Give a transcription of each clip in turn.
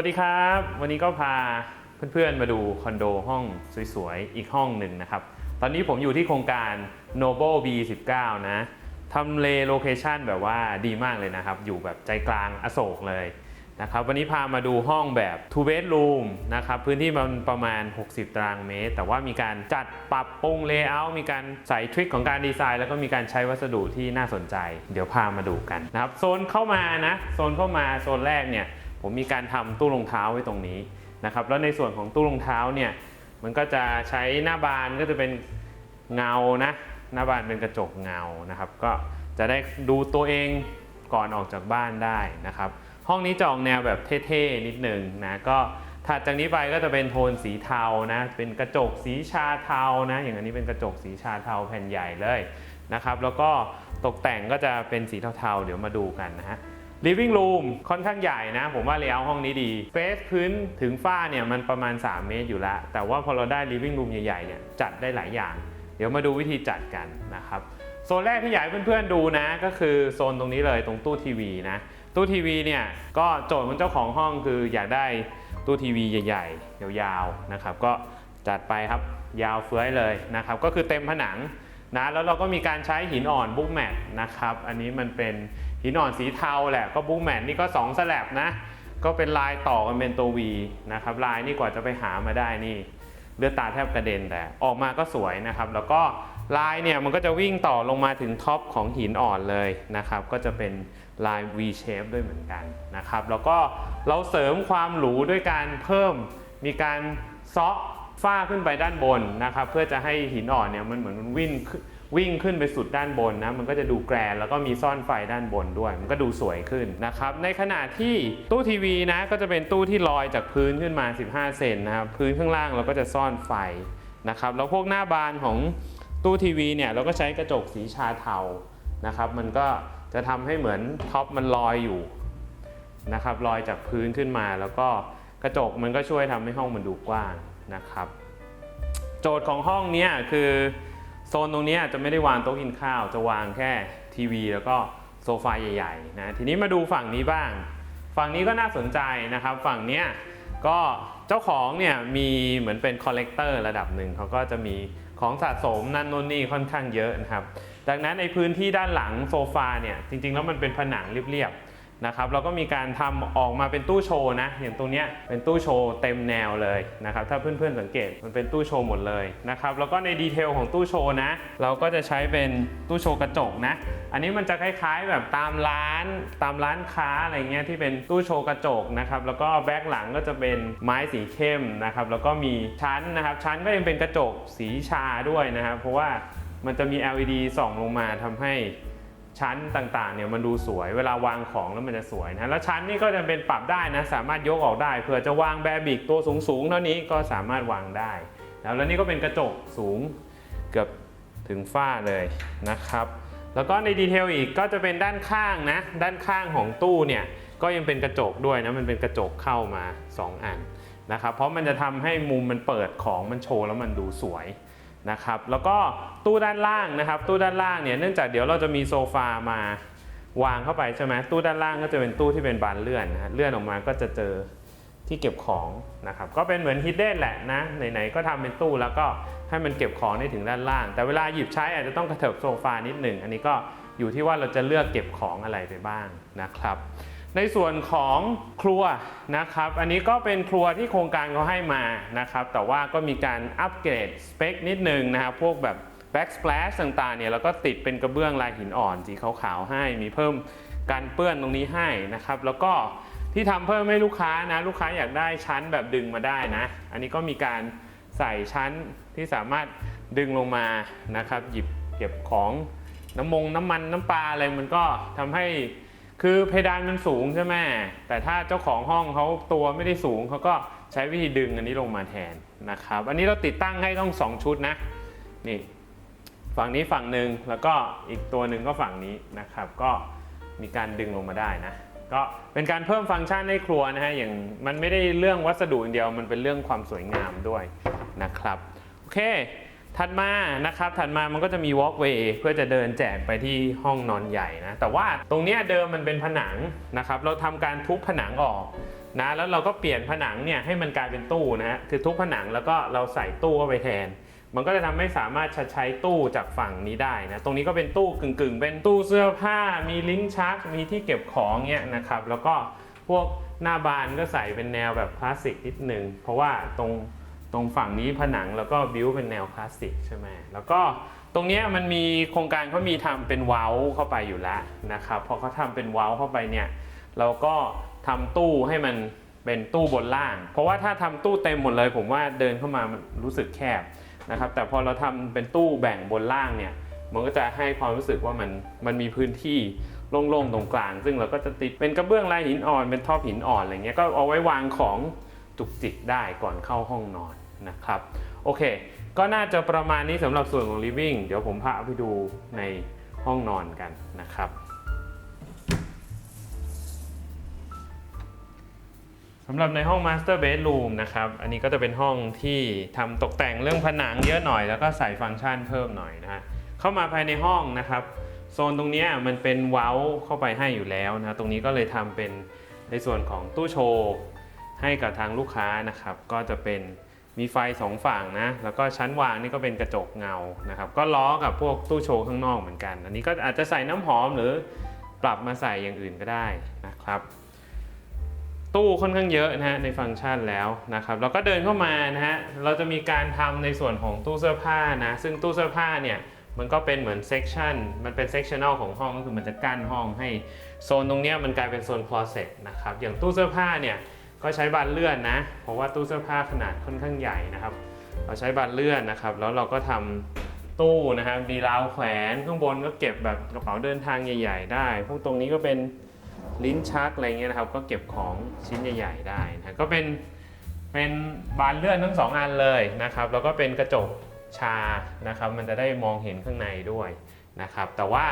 วัสดีครับ วันนี้ก็พาเพื่อนๆมาดูคอนโดห้องสวยๆ อีกห้องหนึ่งนะครับ ตอนนี้ผมอยู่ที่โครงการ Noble B19 นะทำเลโลเคชันแบบว่าดีมากเลยนะครับ อยู่แบบใจกลางอโศกเลยนะครับ วันนี้พามาดูห้องแบบ two bedroom นะครับ พื้นที่มันประมาณ 60 ตารางเมตร แต่ว่ามีการจัดปรับปรุงเลเยอร์มีการใส่ทริคของการดีไซน์ แล้วก็มีการใช้วัสดุที่น่าสนใจ เดี๋ยวพามาดูกันนะครับ โซนเข้ามานะ โซนเข้ามา โซนแรกเนี่ย ผมมีการทำตู้รองเท้าไว้ตรงนี้นะครับแล้วในส่วนของตู้รองเท้าเนี่ยมันก็จะใช้หน้าบานก็จะเป็นเงานะหน้าบานเป็นกระจกเงานะครับ ก็จะได้ดูตัวเองก่อนออกจากบ้านได้นะครับ ห้องนี้จะออกแนวแบบเท่ๆนิดหนึ่งนะก็ถัดจากนี้ไปก็จะเป็นโทนสีเทานะเป็นกระจกสีชาเทานะอย่างอันนี้เป็นกระจกสีชาเทาแผ่นใหญ่เลยนะครับ แล้วก็ตกแต่งก็จะเป็นสีเทาๆ เดี๋ยวมาดูกันนะฮะ living room ค่อนข้างใหญ่นะ ผมว่าเลเยอร์ห้องนี้ดี space พื้นถึงฝ้าเนี่ยมันประมาณ 3 เมตรอยู่แล้ว แต่ว่าพอเราได้ living room ใหญ่ๆเนี่ยจัดได้หลายอย่าง เดี๋ยวมาดูวิธีจัดกันนะครับโซนแรกที่อยากให้เพื่อนๆดูนะ ก็คือโซนตรงนี้เลยตรงตู้ทีวีนะ ตู้ทีวีเนี่ยก็โจทย์ของเจ้าของห้องคืออยากได้ตู้ทีวีใหญ่ๆ ยาวๆนะครับก็จัดไปครับยาวเฟื้อยเลยนะครับก็คือเต็มผนังนะแล้วเราก็มีการใช้หินอ่อนบุ๊กแมทนะครับอันนี้มันเป็น หินอ่อนสีเทาแหละก็บุ๊กแมทนี่ก็2สแลบนะ ก็เป็นลายต่อกันเป็นตัววีนะครับลายนี่กว่าจะไปหามาได้นี่เลือดตาแทบกระเด็นแต่ออกมาก็สวยนะครับ แล้วก็ลายเนี่ยมันก็จะวิ่งต่อลงมาถึงท็อปของหินอ่อนเลยนะครับ ก็จะเป็นลาย V shape ด้วยเหมือนกันนะครับ แล้วก็เราเสริมความหรูด้วยการเพิ่มมีการเซาะฝ้าขึ้นไปด้านบนนะครับ เพื่อจะให้หินอ่อนเนี่ยมันเหมือนมันวิ่งขึ้น วิ่งขึ้นไปสุดด้านบนนะมันก็จะดูแกรนแล้วก็มีซ่อนไฟด้านบนด้วย มันก็ดูสวยขึ้นนะครับในขณะที่ตู้ทีวีนะก็จะเป็นตู้ที่ลอยจากพื้นขึ้นมา 15 เซนนะครับพื้นข้างล่างเราก็จะซ่อนไฟนะครับแล้วพวกหน้าบานของตู้ทีวีเนี่ยเราก็ใช้กระจกสีชาเทานะครับมันก็จะทำให้เหมือนท็อปมันลอยอยู่นะครับลอยจากพื้นขึ้นมา แล้วก็กระจกมันก็ช่วยทำให้ห้องมันดูกว้างนะครับ โจทย์ของห้องนี้คือ โซนตรงนี้จะไม่ได้วางโต๊ะกินข้าว จะวางแค่ทีวี แล้วก็โซฟาใหญ่ๆนะทีนี้มาดูฝั่งนี้บ้าง ฝั่งนี้ก็น่าสนใจนะครับ ฝั่งเนี้ยก็เจ้าของเนี่ยมีเหมือนเป็นคอลเลกเตอร์ระดับหนึ่งเขาก็จะมีของสะสมนั่นโน่นนี่ค่อนข้างเยอะนะครับ ดังนั้นในพื้นที่ด้านหลังโซฟาเนี่ยจริงๆ แล้วมันเป็นผนังเรียบๆ นะครับเราก็มีการทำออกมาเป็นตู้โชว์นะอย่างตรงเนี้ยเป็นตู้โชว์เต็มแนวเลยนะครับถ้าเพื่อนๆสังเกตมันเป็นตู้โชว์หมดเลยนะครับแล้วก็ในดีเทลของตู้โชว์นะ เราก็จะใช้เป็นตู้โชว์กระจกนะ อันนี้มันจะคล้ายๆแบบตามร้าน ตามร้านค้าอะไรเงี้ยที่เป็นตู้โชว์กระจกนะครับแล้วก็แบ็คหลังก็จะเป็นไม้สีเข้มนะครับแล้วก็มีชั้นนะครับชั้นก็ยังเป็นกระจกสีชาด้วยนะครับเพราะว่ามันจะมี LED ส่องลงมาทำให้ ชั้นต่างๆเนี่ยมันดูสวยเวลาวางของแล้วมันจะสวยนะแล้วชั้นนี่ก็จะเป็นปรับได้นะสามารถยกออกได้เผื่อจะวางแบบิกตัวสูงๆเท่านี้ก็สามารถวางได้ แล้วแล้วนี่ก็เป็นกระจกสูงเกือบถึงฝ้าเลยนะครับ แล้วก็ในดีเทลอีกก็จะเป็นด้านข้างนะด้านข้างของตู้เนี่ยก็ยังเป็นกระจกด้วยนะมันเป็นกระจกเข้ามา 2 อันนะครับเพราะมันจะทำให้มุมมันเปิดของมันโชว์แล้วมันดูสวย นะครับแล้วก็ตู้ด้านล่างนะครับตู้ด้านล่างเนี่ยเนื่องจากเดี๋ยวเราจะมีโซฟามาวางเข้าไปใช่ไหมตู้ด้านล่างก็จะเป็นตู้ที่เป็นบานเลื่อนนะฮะเลื่อนออกมาก็จะเจอที่เก็บของนะครับก็เป็นเหมือนฮิดเด้นแหละนะไหนๆก็ทำเป็นตู้แล้วก็ให้มันเก็บของได้ถึงด้านล่าง แต่เวลาหยิบใช้อาจจะต้องกระเถิบโซฟานิดหนึ่งอันนี้ก็อยู่ที่ว่าเราจะเลือกเก็บของอะไรไปบ้างนะครับ ในส่วนของครัวนะครับ อันนี้ก็เป็นครัวที่โครงการเขาให้มานะครับ แต่ว่าก็มีการอัปเกรดสเปคนิดนึงนะครับ พวกแบบ backsplash ต่างๆเนี่ยแล้วก็ติดเป็นกระเบื้องลายหินอ่อนสีขาวๆให้ มีเพิ่มการเปื้อนตรงนี้ให้นะครับ แล้วก็ที่ทำเพิ่มให้ลูกค้านะ ลูกค้าอยากได้ชั้นแบบดึงมาได้นะ อันนี้ก็มีการใส่ชั้นที่สามารถดึงลงมานะครับ หยิบเก็บของน้ำมงน้ำมันน้ำปลาอะไรมันก็ทำให้ คือเพดานมันสูงใช่ไหมแต่ถ้าเจ้าของห้องเขาตัวไม่ได้สูงเขาก็ใช้วิธีดึงอันนี้ลงมาแทนนะครับ อันนี้เราติดตั้งให้ต้องสองชุดนะ นี่ฝั่งนี้ฝั่งหนึ่งแล้วก็อีกตัวหนึ่งก็ฝั่งนี้นะครับ ก็มีการดึงลงมาได้นะ ก็เป็นการเพิ่มฟังก์ชันให้ครัวนะฮะ อย่างมันไม่ได้เรื่องวัสดุอย่างเดียว มันเป็นเรื่องความสวยงามด้วยนะครับ โอเค ถัดมานะครับถัดมามันก็จะมี walkway เพื่อจะเดินแจกไปที่ห้องนอนใหญ่นะ แต่ว่าตรงนี้เดิมมันเป็นผนังนะครับ เราทำการทุบผนังออกนะแล้วเราก็เปลี่ยนผนังเนี่ยให้มันกลายเป็นตู้นะฮะคือทุบผนังแล้วก็เราใส่ตู้เข้าไปแทน มันก็จะทำให้สามารถใช้ตู้จากฝั่งนี้ได้นะตรงนี้ก็เป็นตู้กึ่งๆ เป็นตู้เสื้อผ้า มีลิ้นชัก มีที่เก็บของเนี่ยนะครับ แล้วก็พวกหน้าบานก็ใส่เป็นแนวแบบคลาสสิกนิดนึงเพราะว่าตรง ตรงฝั่งนี้ผนังแล้วก็บิวเป็นแนวคลาสสิกใช่ไหมแล้วก็ตรงนี้มันมีโครงการเขามีทำเป็นเว้าเข้าไปอยู่แล้วนะครับพอเขาทำเป็นเว้าเข้าไปเนี่ยเราก็ทำตู้ให้มันเป็นตู้บนล่าง เพราะว่าถ้าทำตู้เต็มหมดเลยผมว่าเดินเข้ามามันรู้สึกแคบนะครับแต่พอเราทำเป็นตู้แบ่งบนล่างเนี่ยมันก็จะให้ความรู้สึกว่ามันมันมีพื้นที่โล่งๆตรงกลาง ซึ่งเราก็จะติดเป็นกระเบื้องลายหินอ่อนเป็นท่อหินอ่อนอะไรเงี้ยก็เอาไว้วางของจุกจิกได้ก่อนเข้าห้องนอน นะครับโอเค ก็น่าจะประมาณนี้สำหรับส่วนของ living เดี๋ยวผมพาไปดูในห้องนอนกันนะครับสำหรับในห้อง Master Bedroom นะครับ อันนี้ก็จะเป็นห้องที่ทำตกแต่งเรื่องผนังเยอะหน่อย แล้วก็ใส่ฟังก์ชันเพิ่มหน่อยนะฮะ เข้ามาภายในห้องนะครับ โซนตรงนี้มันเป็นเว้าเข้าไปให้อยู่แล้วนะ ตรงนี้ก็เลยทำเป็นในส่วนของตู้โชว์ ให้กับทางลูกค้านะครับ ก็จะเป็น มีไฟสองฝั่งนะ แล้วก็ชั้นวางนี่ก็เป็นกระจกเงานะครับ ก็ล้อกับพวกตู้โชว์ข้างนอกเหมือนกัน อันนี้ก็อาจจะใส่น้ำหอมหรือปรับมาใส่อย่างอื่นก็ได้นะครับ ตู้ค่อนข้างเยอะนะฮะในฟังก์ชันแล้วนะครับ แล้วก็เดินเข้ามานะฮะ เราจะมีการทำในส่วนของตู้เสื้อผ้านะ ซึ่งตู้เสื้อผ้าเนี่ยมันก็เป็นเหมือนเซ c ชันมันเป็นเซ c ชั n น l ของห้องก็คือมันจะกั้นห้องให้โซนตรงนี้มันกลายเป็นโซนคลอเซ็ตนะครับ อย่างตู้เสื้อผ้าเนี่ย ก็ใช้บานเลื่อนนะ เพราะว่าตู้เสื้อผ้าขนาดค่อนข้างใหญ่นะครับ เราใช้บานเลื่อนนะครับ แล้วเราก็ทำตู้นะครับมีราวแขวนข้างบนก็เก็บแบบกระเป๋าเดินทางใหญ่ ๆ ได้ พวกตรงนี้ก็เป็นลิ้นชักอะไรเงี้ยนะครับ ก็เก็บของชิ้นใหญ่ ๆ ได้นะก็เป็นเป็นบานเลื่อนทั้งสองอันเลยนะครับ แล้วก็เป็นกระจกชานะครับ มันจะได้มองเห็นข้างในด้วยนะครับ แต่ว่า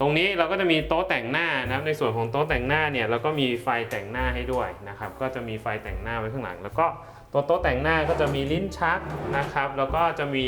ตรงนี้เราก็จะมีโต๊ะแต่งหน้านะครับในส่วนของโต๊ะแต่งหน้าเนี่ยเราก็มีไฟแต่งหน้าให้ด้วยนะครับก็จะมีไฟแต่งหน้าไว้ข้างหลัง แล้วก็ตัวโต๊ะแต่งหน้าก็จะมีลิ้นชักนะครับ แล้วก็จะมี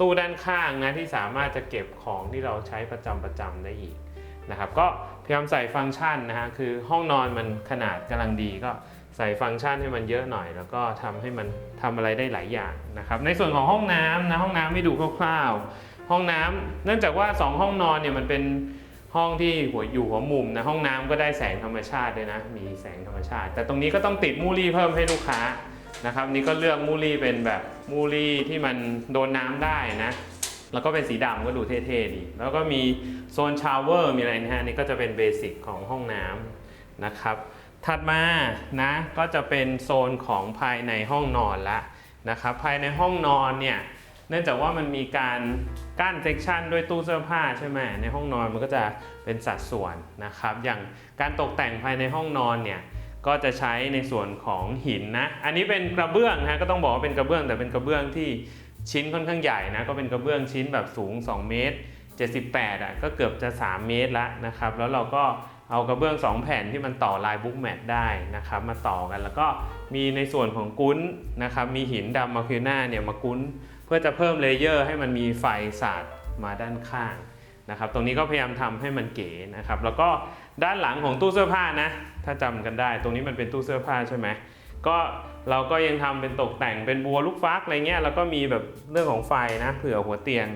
ตู้ด้านข้างนะที่สามารถจะเก็บของที่เราใช้ประจำประจำได้อีกนะครับก็พยายามใส่ฟังก์ชันนะฮะคือห้องนอนมันขนาดกำลังดีก็ใส่ฟังก์ชันให้มันเยอะหน่อย แล้วก็ทำให้มันทำอะไรได้หลายอย่างนะครับในส่วนของห้องน้ำนะห้องน้ำไม่ดูคร่าวๆ ห้องน้ำเนื่องจากว่า 2 ห้องนอนเนี่ยมันเป็นห้องที่หัวอยู่หัวมุมนะห้องน้ำก็ได้แสงธรรมชาติด้วยนะ มีแสงธรรมชาติ แต่ตรงนี้ก็ต้องติดมูลี่เพิ่มให้ลูกค้านะครับนี่ก็เลือกมูลี่เป็นแบบมูลี่ที่มันโดนน้ำได้นะแล้วก็เป็นสีดำก็ดูเท่ๆดี แล้วก็มีโซนชาวเวอร์มีอะไรนะฮะนี่ก็จะเป็นเบสิกของห้องน้ำนะครับถัดมานะก็จะเป็นโซนของภายในห้องนอนละนะครับภายในห้องนอนเนี่ย เนื่องจากว่ามันมีการกั้นเซกชันด้วยตู้เสื้อผ้าใช่ไหมในห้องนอนมันก็จะเป็นสัดส่วนนะครับ อย่างการตกแต่งภายในห้องนอนเนี่ยก็จะใช้ในส่วนของหินนะ อันนี้เป็นกระเบื้องนะก็ต้องบอกว่าเป็นกระเบื้องแต่เป็นกระเบื้องที่ชิ้นค่อนข้างใหญ่นะก็เป็นกระเบื้องชิ้นแบบสูง 2 เมตร 78อะก็เกือบจะ 3 เมตรล้วนะครับ แล้วเราก็เอากระเบื้อง 2 แผ่นที่มันต่อลายบุ๊กแมทได้นะครับ มาต่อกันแล้วก็มีในส่วนของกุ้นนะครับ มีหินดำมาคิวหน้าเนี่ยมากุ้น เพื่อจะเพิ่มเลเยอร์ให้มันมีไฟสาดมาด้านข้างนะครับ ตรงนี้ก็พยายามทำให้มันเก๋นะครับ แล้วก็ด้านหลังของตู้เสื้อผ้านะ ถ้าจำกันได้ ตรงนี้มันเป็นตู้เสื้อผ้าใช่ไหมก็เราก็ยังทำเป็นตกแต่งเป็นบัวลูกฟักอะไรเงี้ย แล้วก็มีแบบเรื่องของไฟนะ เผื่อหัวเตียง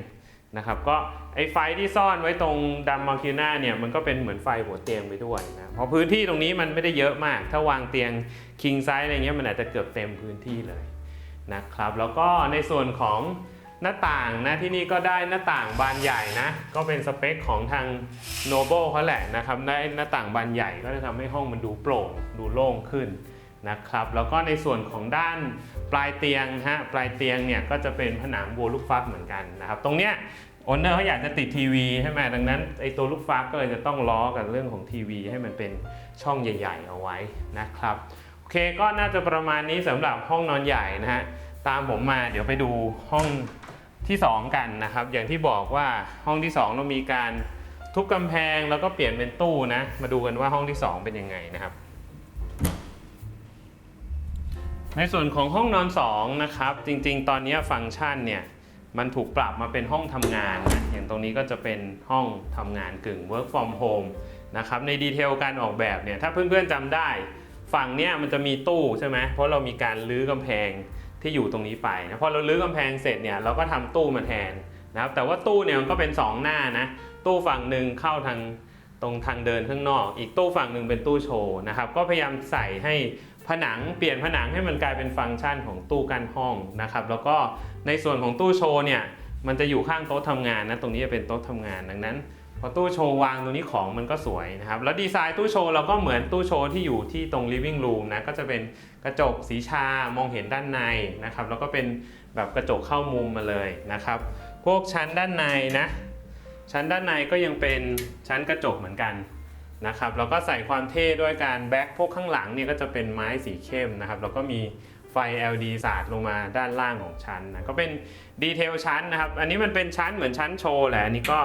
นะครับ ก็ไอไฟที่ซ่อนไว้ตรงดัมมาคิวน่าเนี่ย มันก็เป็นเหมือนไฟหัวเตียงไปด้วยนะ เพราะพื้นที่ตรงนี้มันไม่ได้เยอะมาก ถ้าวางเตียงคิงไซส์อะไรเงี้ย มันอาจจะเกือบเต็มพื้นที่เลย นะครับแล้วก็ในส่วนของหน้าต่างนะที่นี่ก็ได้หน้าต่างบานใหญ่นะก็เป็นสเปคของทาง Noble เขาแหละนะครับได้หน้าต่างบานใหญ่ก็จะทำให้ห้องมันดูโปร่งดูโล่งขึ้นนะครับแล้วก็ในส่วนของด้านปลายเตียงฮะปลายเตียงเนี่ยก็จะเป็นผนังบัวลูกฟักเหมือนกันนะครับตรงเนี้ยโอนเนอร์เขาอยากจะติดทีวีใช่ไหมดังนั้นไอตัวลูกฟักก็เลยจะต้องล้อกับเรื่องของทีวีให้มันเป็นช่องใหญ่ ๆ เอาไว้นะครับ เคก็น่าจะประมาณนี้สำหรับห้องนอนใหญ่นะฮะตามผมมาเดี๋ยวไปดูห้องที่ 2 กันนะครับ อย่างที่บอกว่าห้องที่ 2 เรามีการทุบกำแพงแล้วก็เปลี่ยนเป็นตู้นะ มาดูกันว่าห้องที่ 2 เป็นยังไงนะครับ ในส่วนของห้องนอน 2 นะครับ จริงๆ ตอนนี้ฟังก์ชันเนี่ย มันถูกปรับมาเป็นห้องทำงานนะอย่างตรงนี้ก็จะเป็นห้องทำงานกึ่ง work from home นะครับในดีเทลการออกแบบเนี่ย ถ้าเพื่อนๆจำได้ ฝั่งเนี้ยมันจะมีตู้ใช่ไหมเพราะเรามีการรื้อกำแพงที่อยู่ตรงนี้ไปนะพอเรารื้อกำแพงเสร็จเนี่ยเราก็ทำตู้มาแทนนะครับแต่ว่าตู้เนี่ยมันก็เป็นสองหน้านะตู้ฝั่งหนึ่งเข้าทางตรงทางเดินข้างนอก อีกตู้ฝั่งหนึ่งเป็นตู้โชว์นะครับ ก็พยายามใส่ให้ผนังเปลี่ยนผนังให้มันกลายเป็นฟังก์ชันของตู้กั้นห้องนะครับ แล้วก็ในส่วนของตู้โชว์เนี่ยมันจะอยู่ข้างโต๊ะทำงานนะตรงนี้จะเป็นโต๊ะทำงานดังนั้น พอตู้โชว์วางตรงนี้ของมันก็สวยนะครับ แล้วดีไซน์ตู้โชว์เราก็เหมือนตู้โชว์ที่อยู่ที่ตรง living room นะ ก็จะเป็นกระจกสีชามองเห็นด้านในนะครับ แล้วก็เป็นแบบกระจกเข้ามุมมาเลยนะครับ พวกชั้นด้านในนะ ชั้นด้านในก็ยังเป็นชั้นกระจกเหมือนกันนะครับ แล้วก็ใส่ความเท่ด้วยการแบ็คพวกข้างหลังเนี่ยก็จะเป็นไม้สีเข้มนะครับ แล้วก็มีไฟ LED สาดลงมาด้านล่างของชั้นนะ ก็เป็นดีเทลชั้นนะครับ อันนี้มันเป็นชั้นเหมือนชั้นโชว์แหละ อันนี้ก็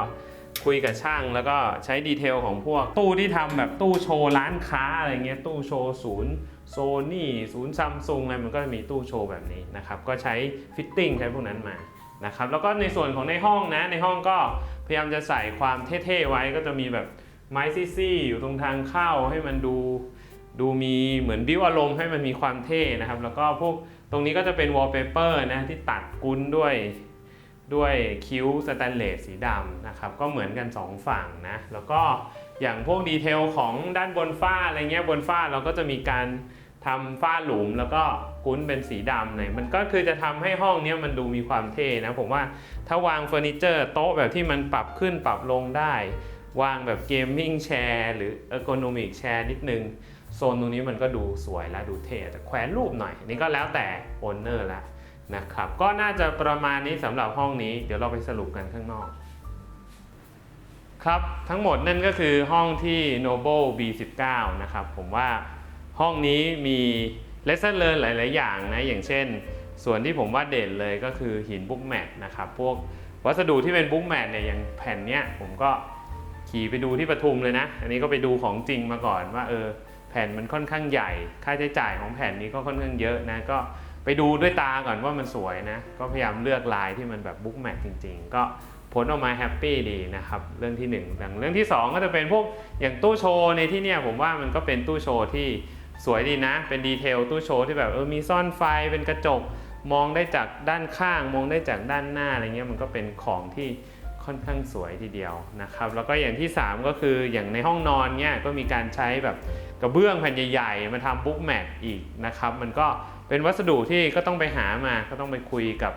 คุยกับช่าง แล้วก็ใช้ดีเทลของพวก ตู้ที่ทำแบบตู้โชว์ร้านค้าอะไรเงี้ยตู้โชว์ศูนย์โซนี่ศูนย์ซัมซุงอะไรมันก็จะมีตู้โชว์แบบนี้นะครับก็ใช้ฟิตติ้งใช้พวกนั้นมานะครับแล้วก็ในส่วนของในห้องนะในห้องก็พยายามจะใส่ความเท่ๆไว้ก็จะมีแบบไม้ซี่ๆอยู่ตรงทางเข้าให้มันดูดูมีเหมือนบิวอารมณ์ให้มันมีความเท่นะครับ แล้วก็พวกตรงนี้ก็จะเป็นวอลเปเปอร์นะที่ตัดกุ้นด้วย ด้วยคิ้วสแตนเลสสีดำนะครับก็เหมือนกัน 2 ฝั่งนะแล้วก็อย่างพวกดีเทลของด้านบนฝ้าอะไรเงี้ยบนฝ้าเราก็จะมีการทำฝ้าหลุมแล้วก็กุ้นเป็นสีดำเนี่ยมันก็คือจะทำให้ห้องเนี้ยมันดูมีความเท่นะผมว่าถ้าวางเฟอร์นิเจอร์โต๊ะแบบที่มันปรับขึ้นปรับลงได้ วางแบบเกมมิ่งแชร์หรือเออร์โกนมิกแชร์นิดนึงโซนตรงนี้มันก็ดูสวยและดูเท่แต่แขวนรูปหน่อยนนี่ก็แล้วแต่โอนเนอร์ละ นะครับ ก็น่าจะประมาณนี้สำหรับห้องนี้ เดี๋ยวเราไปสรุปกันข้างนอก ครับ ทั้งหมดนั่นก็คือห้องที่ Noble B19 นะครับ ผมว่าห้องนี้มี lesson learn หลาย ๆ อย่างนะ อย่างเช่น ส่วนที่ผมว่าเด่นเลยก็คือหินบุ๊กแมทนะครับ พวกวัสดุที่เป็นบุ๊กแมทเนี่ย อย่างแผ่นเนี้ยผมก็ขี่ไปดูที่ปทุมเลยนะ อันนี้ก็ไปดูของจริงมาก่อนว่าเออแผ่นมันค่อนข้างใหญ่ ค่าใช้จ่ายของแผ่นนี้ก็ค่อนข้างเยอะนะ ก็ ไปดูด้วยตาก่อนว่ามันสวยนะ ก็พยายามเลือกลายที่มันแบบบุ๊กแมทจริง ๆ ก็ผลออกมาแฮปปี้ดีนะครับ เรื่องที่1นึ่งเรื่องที่ 2 ก็จะเป็นพวกอย่างตู้โชว์ในที่เนี่ยผมว่ามันก็เป็นตู้โชว์ที่สวยดีนะ เป็นดีเทลตู้โชว์ที่แบบเออมีซ่อนไฟเป็นกระจก มองได้จากด้านข้าง มองได้จากด้านหน้าอะไรเงี้ยมันก็เป็นของที่ค่อนข้างสวยทีเดียวนะครับ แล้วก็อย่างที่ 3 ก็คืออย่างในห้องนอนเนี่ยก็มีการใช้แบบกระเบื้องแผ่นใหญ่ ๆ มาทำบุ๊กแมทอีกนะครับ มันก็ เป็นวัสดุที่ก็ต้องไปหามาก็ต้องไปคุยกับ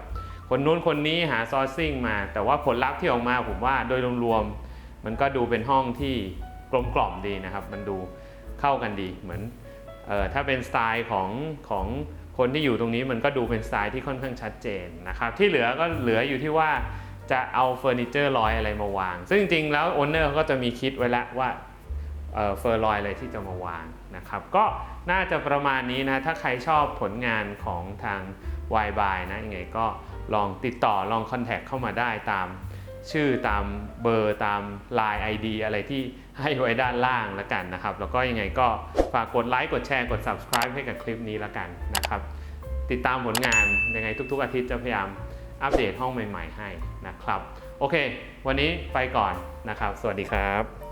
คนนู้นคนนี้หาซอร์ซิ่งมา แต่ว่าผลลัพธ์ที่ออกมาผมว่าโดยรวมๆมันก็ดูเป็นห้องที่กลมกล่อมดีนะครับ มันดูเข้ากันดีเหมือนออถ้าเป็นสไตล์ของของคนที่อยู่ตรงนี้มันก็ดูเป็นสไตล์ที่ค่อนข้างชัดเจนนะครับ ที่เหลือก็เหลืออยู่ที่ว่าจะเอาเฟอร์นิเจอร์ลอยอะไรมาวาง ซึ่งจริงๆแล้วโอนเนอร์เขาก็จะมีคิดไว้แล้วว่าเฟอร์ลอยอะไรที่จะมาวาง นะครับ ก็น่าจะประมาณนี้นะ ถ้าใครชอบผลงานของทาง y b y นะยังไงก็ลองติดต่อลองคอนแทคเข้ามาได้ตามชื่อตามเบอร์ตาม Line ID อะไรที่ให้ไว้ด้านล่างแล้วกันนะครับ แล้วก็ยังไงก็ฝากกดไลค์กดแชร์กด subscribe ให้กับคลิปนี้แล้วกันนะครับ ติดตามผลงานยังไงทุกๆ อาทิตย์จะพยายามอัปเดตห้องใหม่ ๆ ให้นะครับ โอเค วันนี้ไปก่อนนะครับ สวัสดีครับ